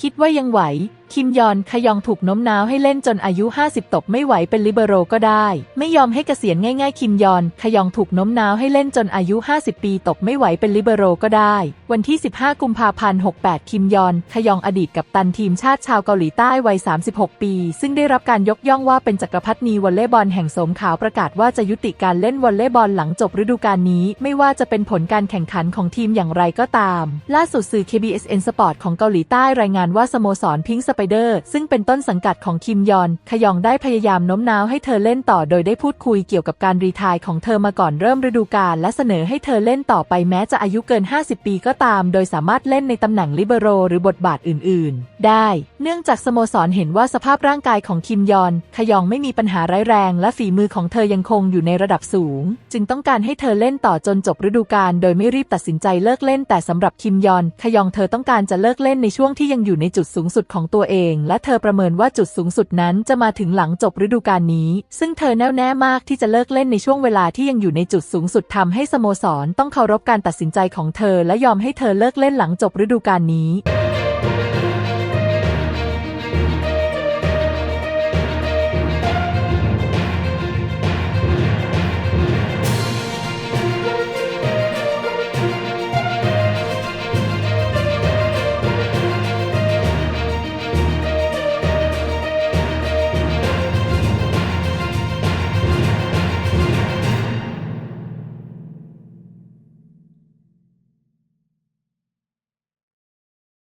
คิดว่ายังไหว คิมยอนขยองถูกโน้มน้าวให้เล่นจนอายุ 50 ตกไม่ไหวเป็นลิเบโรก็ได้ ไม่ยอมให้เกษียณง่าย ๆ คิมยอนขยองถูกโน้มน้าวให้เล่นจนอายุ 50 ปีตกไม่ไหวเป็นลิเบโรก็ได้ วันที่ 15 กุมภาพันธ์ 68 คิมยอนขยองอดีตกัปตันทีมชาติชาวเกาหลีใต้วัย 36 ปี ซึ่งได้รับการยกย่องว่าเป็นจักรพรรดินีวอลเลย์บอลแห่งสมขาวประกาศว่าจะยุติการเล่นวอลเลย์บอลหลังจบฤดูกาลนี้ ไม่ว่าจะเป็นผลการแข่งขันของทีมอย่างไรก็ตาม ล่าสุดสื่อ KBSN Sport ของเกาหลีใต้รายงานว่าสโมสรพิงสไปเดอร์ ซึ่งเป็นต้นสังกัดของคิมยอน ขยองได้พยายามโน้มน้าวให้เธอเล่นต่อโดยได้พูดคุยเกี่ยวกับการรีทายของเธอมาก่อนเริ่มฤดูกาลและเสนอให้เธอเล่นต่อไปแม้จะอายุเกิน 50 ปีก็ตาม โดยสามารถเล่นในตำแหน่งลิเบโรหรือบทบาทอื่น ๆ ได้ เนื่องจากสโมสรเห็นว่าสภาพร่างกายของคิมยอน ขยองไม่มีปัญหาร้ายแรง และฝีมือของเธอยังคงอยู่ในระดับสูง จึงต้องการให้เธอเล่นต่อจนจบฤดูกาลโดยไม่รีบตัดสินใจเลิกเล่น แต่สำหรับคิมยอน ขยองเธอต้องการจะเลิกเล่นในช่วงที่ยังอยู่ในจุดสูงสุดของตัวเอง และเธอประเมินว่าจุดสูงสุดนั้นจะมาถึงหลังจบฤดูกาลนี้ ซึ่งเธอแน่วแน่มากที่จะเลิกเล่นในช่วงเวลาที่ยังอยู่ในจุดสูงสุดทำให้สโมสรต้องเคารพการตัดสินใจของเธอและยอมให้เธอเลิกเล่นหลังจบฤดูกาลนี้